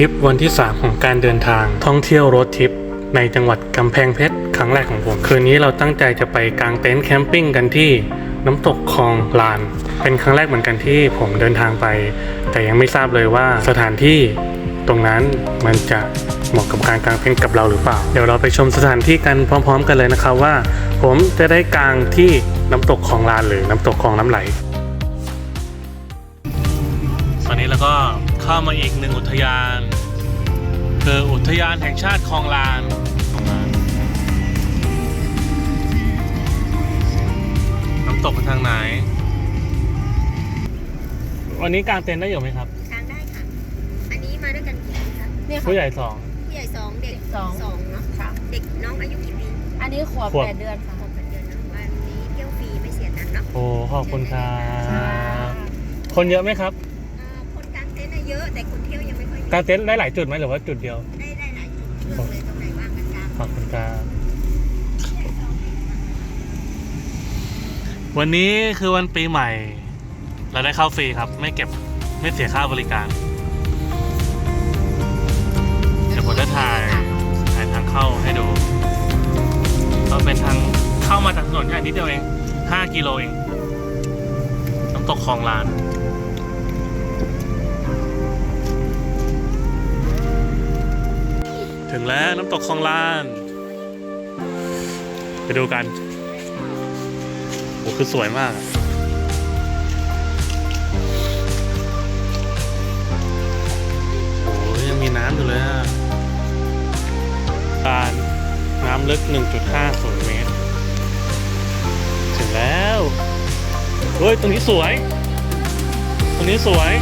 ริปวันที่ 3 ของการเดินทางท่องเที่ยวรถทริปในจังหวัดกำแพงเพชรครั้งแรกของผม คืนนี้เราตั้งใจจะไปกางเต็นท์แคมปิ้งกันที่น้ำตกคลองลาน เป็นครั้งแรกเหมือนกันที่ผมเดินทางไป แต่ยังไม่ทราบเลยว่าสถานที่ตรงนั้นมันจะเหมาะกับการกางเต็นท์กับเราหรือเปล่า เดี๋ยวเราไปชมสถานที่กันพร้อม ๆ กันเลยนะครับว่า ผมจะได้กางที่น้ำตกคลองลานหรือน้ำตกคลองน้ำไหลตอนนี้เราก็ เข้ามาอีกหนึ่งอุทยาน คืออุทยานแห่งชาติคลองลานคลองลานน้ำตกไปทางไหน วันนี้กางเต็นท์ได้อยู่ไหมครับช้างได้ค่ะ อันนี้มาด้วยกันกี่คนคะนี่ค่ะผู้ใหญ่สอง ผู้ใหญ่สองเด็กสองสองเนาะค่ะ เด็กน้องอายุกี่ปีอันนี้ขวบขวบ แปดเดือนค่ะหกแปดเดือนเนาะวันนี้เที่ยวฟรีไม่เสียตังค์เนาะโอ้ขอบคุณครัค่ะบคนเยอะไหมครับอ่าคนกาง เต็นท์อะเยอะแต่คนเที่ยวยังไม่ค่อยมีกางเต็นท์ได้หลายจุดไหมหรือว่าจุดเดียวได้ได้หลายจุดเลือกเลยตรงไหนว่างกันกลางขอบคุณครับวันนี้คือวันปีใหม่ เราได้เข้าฟรีครับ ไม่เก็บไม่เสียค่าบริการเดี๋ยวผมจะถ่ายถ่ายทางเข้าให้ดูก็เป็นทางเข้ามาจากถนนใหญ่นิดเดียวเอง 5 กิโลเองน้ำตกคลองลาน ถึงแล้วน้ำตกคลองลาน ไปดูกันโอ้คือสวยมากโอ้ยังมีน้ำอยู่เลยอะการน้ำลึก 1.50 เมตร ถึงแล้ว เฮ้ย ตรงนี้สวย ตรงนี้สวย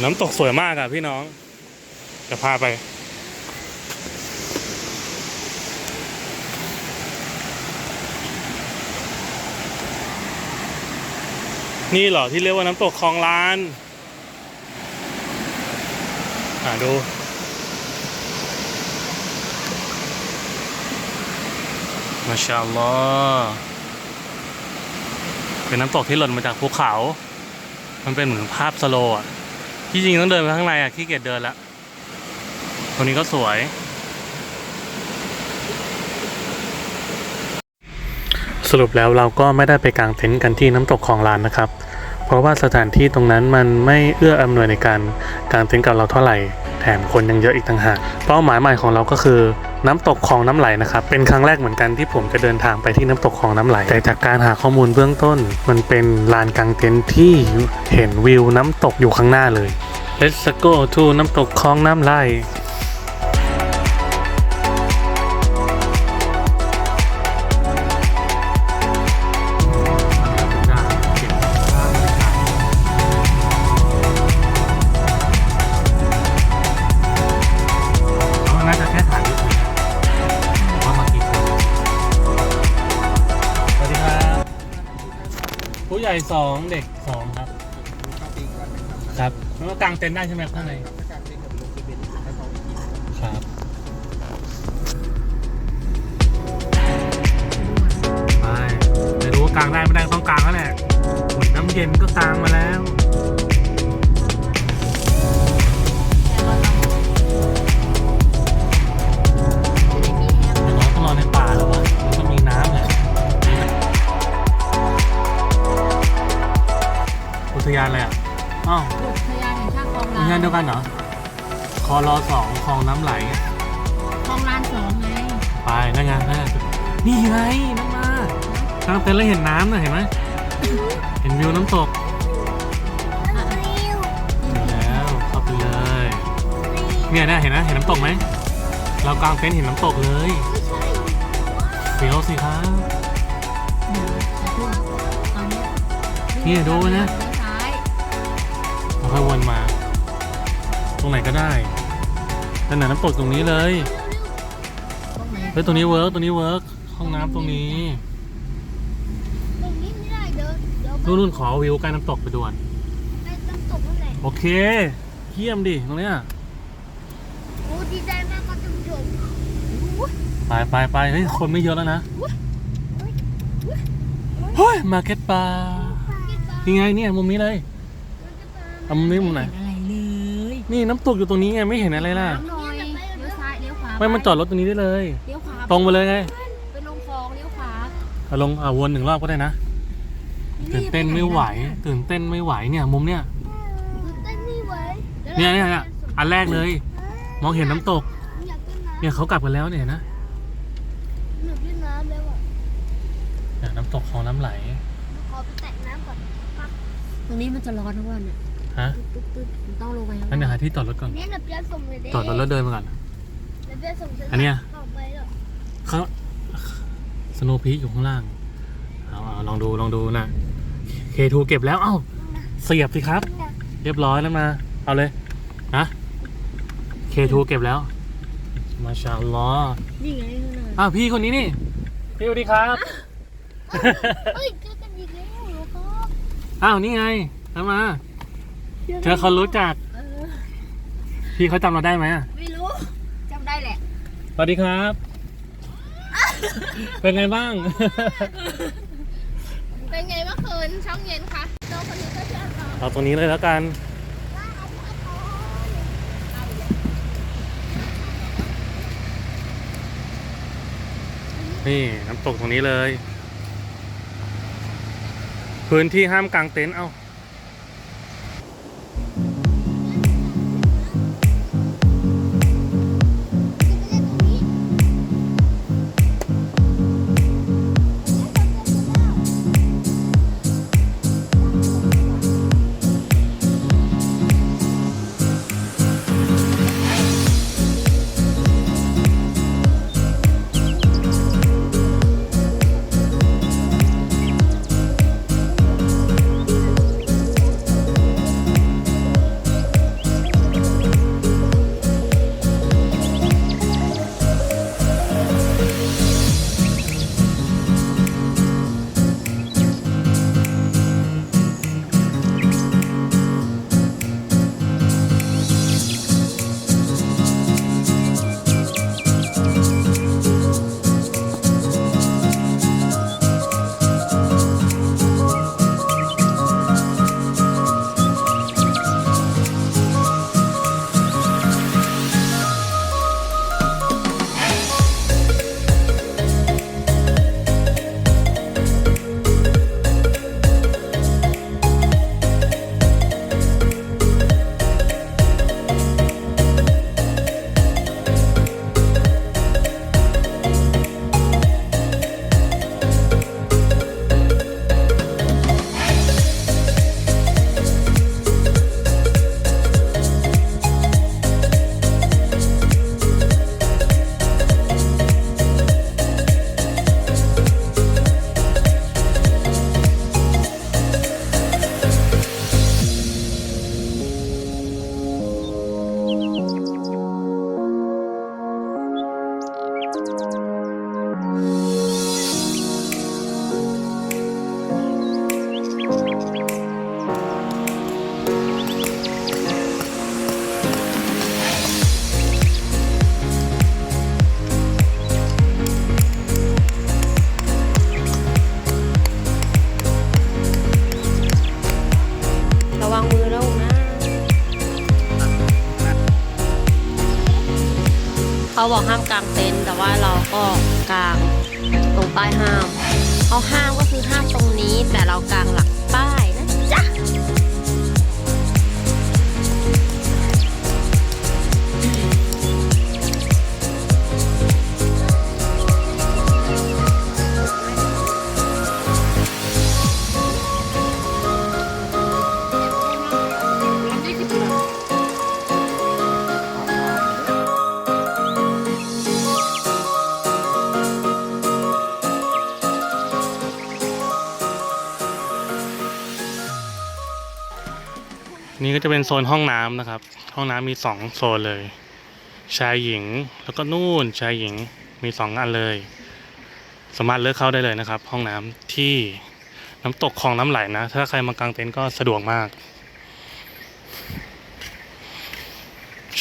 หน้ำตกสวยมากอะพี่น้องจะพาไป นี่เหรอที่เรียกว่าน้ำตกคลองลาน อ่าดูมาชาอัลลอฮ์เป็นน้ำตกที่หล่นมาจากภูเขา มันเป็นเหมือนภาพสโลอะ ที่จริงต้องเดินไปข้างในอะขี้เกียจเดินละตรงนี้ก็สวย สรุปแล้วเราก็ไม่ได้ไปกางเต็นท์กันที่น้ำตกของลานนะครับ เพราะว่าสถานที่ตรงนั้นมันไม่เอื้ออำนวยในการกางเต็นท์กับเราเท่าไหร่ แถมคนยังเยอะอีกต่างหาก เป้าหมายใหม่ของเราก็คือ น้ำตกคลองน้ำไหลนะครับ เป็นครั้งแรกเหมือนกันที่ผมจะเดินทางไปที่น้ำตกคลองน้ำไหล แต่จากการหาข้อมูลเบื้องต้น มันเป็นลานกางเต็นท์ที่เห็นวิวน้ำตกอยู่ข้างหน้าเลย Let's go to น้ำตกคลองน้ำไหล ญ่สองเด็กสองครับ ครับแล้วก็กางเต็นท์ได้ใช่ไหมข้างในครับไปไม่รู้ว่ากางได้ไม่ได้ต้องกางแล้วแหละอุ่นน้ำเย็นก็กางมาแล้ว เต็นแล้วเห็นน้ำน่ะเห็นไหมเห็นวิวน้ำตกแล้วเข้าไปเลยเนี่ยเนี่ยเห็นนะเห็นน้ำตกไหมเรากางเต็นท์เห็นน้ำตกเลยเฟี้ยวสิครับนเนี้ยนี่ดูนะค่อยวนมา ตรงไหนก็ได้นั่นน่ะน้ำตกตรงนี้เลยไหนเฮ้ยตรงนี้เวิร์กตรงนี้เวิร์กห้องน้ำตรงนี้ ตรงนี้ไม่ได้เดิ นเดี๋ยวนู่นนู่นขอวิวใกล้น้ำตกไปด่วนไปน้ำตกนั่นแหละโอเคเยี่ยมดิตรงเนี้ยโอ้ดีใจมากครับท่านผู้ชมไปไปไปเฮ้ยคนไม่เยอะแล้วนะเฮ้ยมาร์เก็ตปลานี่ไงเนี่ยมุมนี้เลยเอามุมนี้มุมไหนเห็นอะไรเลยนี่น้ำตกอยู่ตรงนี้ไงไม่เห็นอะไรล่ะน้ำหน่อยเลี้ยวซ้ายเลี้ยวขวาไม่มันจอดรถตรงนี้ได้เลยเลี้ยวขวาตรงไปเลยไงไปลงคลองเลี้ยวขวาเอาลงอ่าวนหนึ่งรอบก็ได้นะ ตื่นเต้นไม่ไหว ตื่นเต้นไม่ไหวเนี่ยมุมเนี้ยตื่นเต้นไม่ไหวเนี่ยเนี่ยเนี่ยอันแรกเลย มองเห็นน้ำตก อยากเล่นน้ำเนี่ยเขากลับกันแล้วเนี่ยนะอยากเล่นน้ำแล้วอะเนี่ยน้ำตกของน้ำไหลขอไปแตะน้ำก่อนตรงนี้มันจะร้อนทั้งวันอะฮะตึ๊ดตึ๊ดมันต้องลงไปข้างงั้นเดี๋ยวล่าหางที่จอดรถก่อนเนี่ยเราเปียกส่งเลยเด้จอดรถแล้วเดินมาก่อนเราเปียกส่งฉันอันเนี้ยออกไปแล้วเขาสโนพีอยู่ข้างล่างเอาเอาลองดูลองดูนะ เคทูเก็บแล้ว เอ้า เสียบสิครับ เรียบร้อยแล้วมา เอาเลยนะเคทูเก็บแล้ว มาชาอัลลอฮ์นี่ไงข้างหน้าอ้าวพี่คนนี้นี่ พี่สวัสดีครับเฮ้ยเจอกันอีกแล้วเหรอครับอ้าวนี่ไงทำมา เจอคนรู้จัก เออพี่เขาจำเราได้ไหมอะไม่รู้จำได้แหละ สวัสดีครับ เป็นไงบ้าง เป็นไงเมื่อคืน ช่องเย็นคะน้องคนนี้ก็เชื่อเราเอาตรงนี้เลยแล้วกันนี่น้ำตกตรงนี้เลย พื้นที่ห้ามกางเต็นท์เอ้า เขาบอกห้ามกางเต็นท์แต่ว่าเราก็กางตรงป้ายห้ามเขาห้ามก็คือห้ามตรงนี้แต่เรากางหลักป้ายนะจ๊ะ นี่ก็จะเป็นโซนห้องน้ำนะครับ ห้องน้ำมีสองโซนเลย ชายหญิงแล้วก็นู่นชายหญิงมีสองอันเลย สามารถเลือกเข้าได้เลยนะครับ ห้องน้ำที่น้ำตกคลองน้ำไหลนะ ถ้าใครมากางเต็นท์ก็สะดวกมาก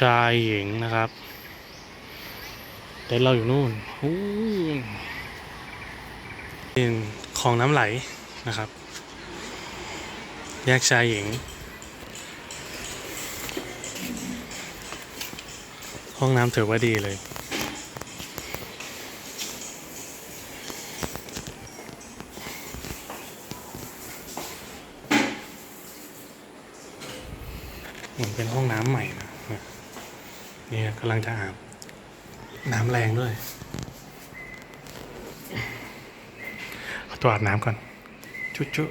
ชายหญิงนะครับ เต็นท์เราอยู่นู่นอู้ยเป็นคลองน้ำไหลนะครับ แยกชายหญิง ห้องน้ำถือว่าดีเลย เหมือนเป็นห้องน้ำใหม่นะเนี่ยกำลังจะอาบ น้ำแรงด้วยตัวอาบน้ำก่อนจุ๊จุ๊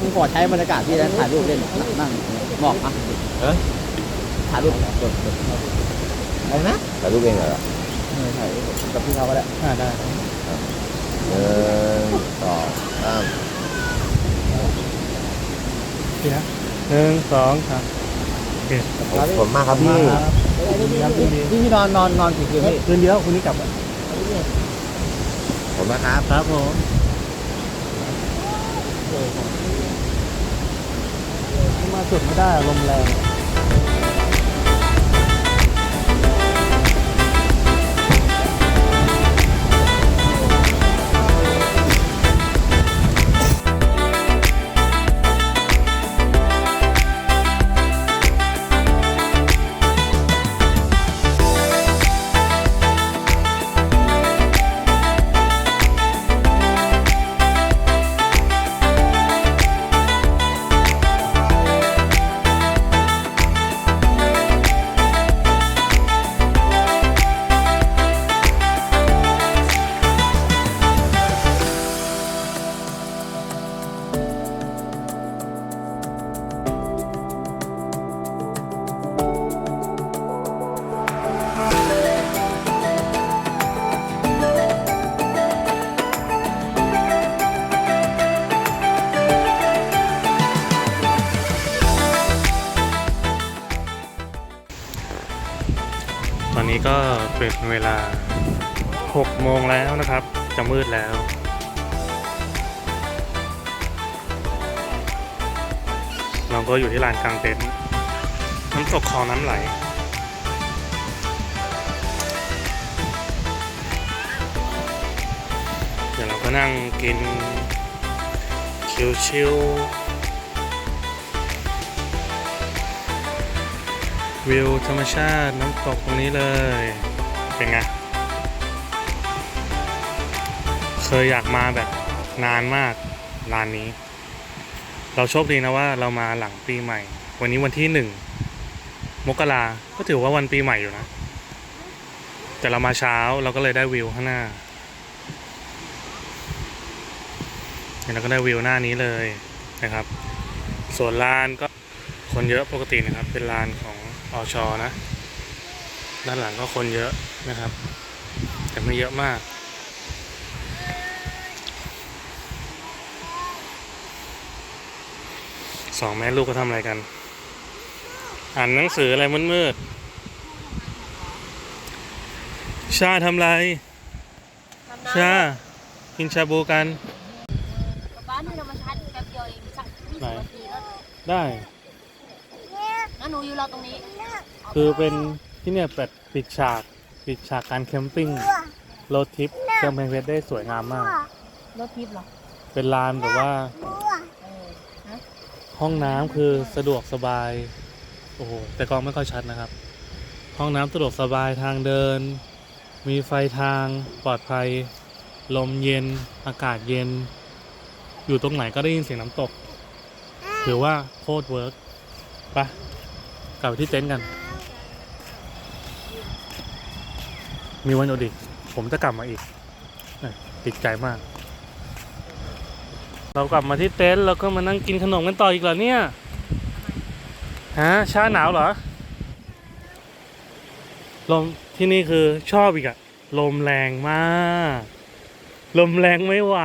ผมขอใช้บรรยากาศที่นั้นถ่ายรูปเล่นนั่งเหมาะอะเอ๊ะถ่ายรูปอะไรนะถ่ายรูปเองเหรอเออถ่ายกับพี่เขาก็ได้อ่าได้หนึ่งสองสามพี่นะหนึ่งสองสามโอเคขอบคุณมากครับพี่พี่พี่นอนนอนนอนกี่คืนพี่คืนเดียวคุณนี้กลับแล้วขอบคุณมาก เลยครับมมาสุดไม่ได้ลมแรง เป็นเวลา 6 โมงแล้วนะครับ จะมืดแล้ว เราก็อยู่ที่ลานกลางเต็นท์น้ำตกคลองน้ำไหลมาก็นั่งกิน ชิวๆวิวธรรมชาติน้ำตกตรงนี้เลย เป็นไง เคยอยากมาแบบนานมากร้านนี้ เราโชคดีนะว่าเรามาหลังปีใหม่ วันนี้วันที่หนึ่งมกราก็ถือว่าวันปีใหม่อยู่นะ แต่เรามาเช้าเราก็เลยได้วิวข้างหน้าเนี่ยเราก็ได้วิวหน้านี้เลยนะครับ ส่วนลานก็คนเยอะปกตินะครับ เป็นลานของอชอนะ ด้านหลังก็คนเยอะนะครับ แต่ไม่เยอะมาก สองแม่ลูกก็ทำอะไรกัน อ่านหนังสืออะไรมืดๆชาทำไรชากินชาบูกันบ้านนี่เรามาชาร์จแป๊บเดียวเองสักยี่ไหนสิบนาทีก็ได้งั้นหนูอยู่รอตรงนี้ คือเป็น ที่เนี่ยแบบปิดฉากปิดฉากการแคมปิ้งโรดทริปกำแพงเพชรได้สวยงามมาก รถทิพย์เหรอเป็นลานแบบว่าเออห้องน้ำคือสะดวกสบาย โอ้โหแต่กล้องไม่ค่อยชัดนะครับ ห้องน้ำสะดวกสบายทางเดิน มีไฟทางปลอดภัย ลมเย็นอากาศเย็น อยู่ตรงไหนก็ได้ยินเสียงน้ำตก ถือว่าโคตรเวิร์กไปะกลับไปที่เต็นท์กัน มีวันหยุดอีกผมจะกลับมาอีกติดใจมาก เรากลับมาที่เต็นท์แล้วก็มานั่งกินขนมกันต่ออีกเหรอเนี่ยฮะชาหนาวเหรอลมที่นี่คือชอบอีกอะลมแรงมาก ลมแรงไม่ไหว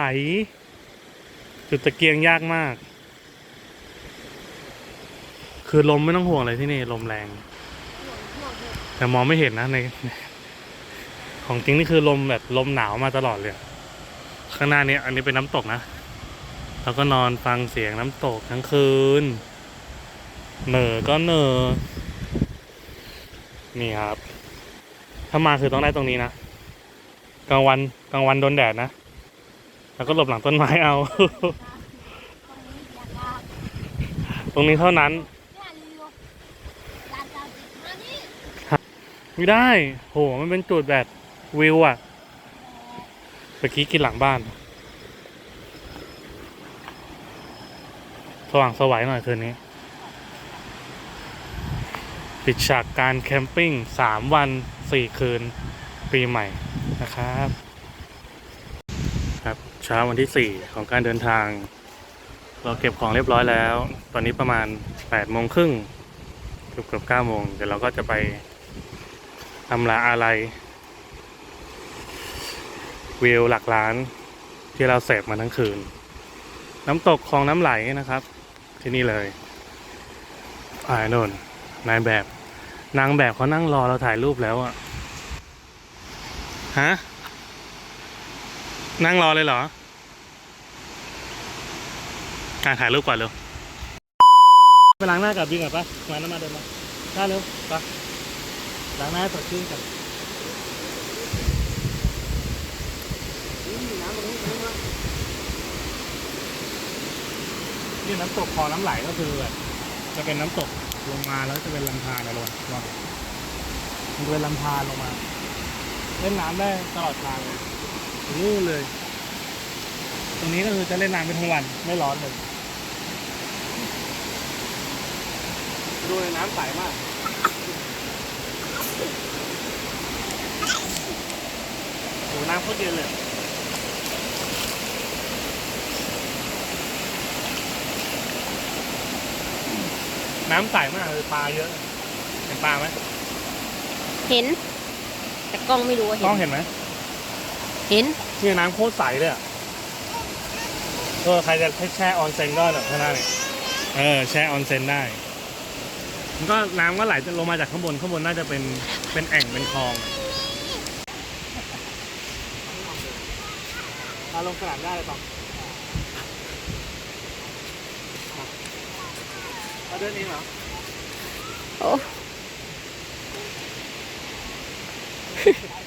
จุดตะเกียงยากมาก คือลมไม่ต้องห่วงเลยที่นี่ลมแรง แต่มองไม่เห็นนะใน ของจริงนี่คือลมแบบลมหนาวมาตลอดเลย ข้างหน้านี้อันนี้เป็นน้ำตกนะแล้วก็นอนฟังเสียงน้ำตกทั้งคืน เหน่อก็เหน่อนี่ครับ ถ้ามาคือต้องได้ตรงนี้นะกลางวันกลางวันโดนแดดนะ แล้วก็หลบหลังต้นไม้เอา ตรงนี้เท่านั้นเนี่ยรีวิวร้านเจ้าติดมานี่ไม่ได้ โห มันเป็นจุดแบบ วิวอะเมื่อกี้กินหลังบ้าน สว่างสวัยหน่อยคืนนี้ ปิดฉากการแคมปิ้งสามวันสี่คืนปีใหม่นะครับ ครับเช้าวันที่สี่ของการเดินทาง เราเก็บของเรียบร้อยแล้ว ตอนนี้ประมาณแปดโมงครึ่งเกือบเกือบเก้าโมงเดี๋ยวเราก็จะไปทำลาอะไร วิวหลักล้านที่เราเสพมาทั้งคืน น้ำตกคลองน้ำไหลนะครับ ที่นี่เลยอ่าโน่นนายแบบนางแบบเขานั่งรอเราถ่ายรูปแล้วอะฮะ นั่งรอเลยเหรออะถ่ายรูปก่อนเร็วไปล้างหน้ากับบิงก่อนปะมาน้ำมาเดินมาได้เร็วปะล้างหน้าสดชื่นกัน นี่น้ำตกคลองน้ำไหลก็คือแบบจะเป็นน้ำตกลงมาแล้วจะเป็นลำธารนะลงลงมันจะเป็นลำธารลงมา เล่นน้ำได้ตลอดทางเลยถึงนู่นเลย ตรงนี้ก็คือจะเล่นน้ำเป็นทั้งวันไม่ร้อนเลย ดูเลยน้ำใสมาก โอ้น้ำโคตรเย็นเลย น้ำใสมากเลยปลาเยอะ เห็นปลาไหมเห็น แต่กล้องไม่รู้ว่ากเห็ล้อนงเห็นไหมเห็น เนี่ยน้ำโคตรใสเลยอะเออใครจะแช่ออนเซ็นก็แบบข้างหน้าเนี่ยเออแช่ออนเซ็นได้ มันก็น้ำก็ไหลลงมาจากข้างบนข้างบนน่าจะเป็นเป็นแอ่งเป็นคลองมาลงสนามได้เลยป่ะ มาเดิ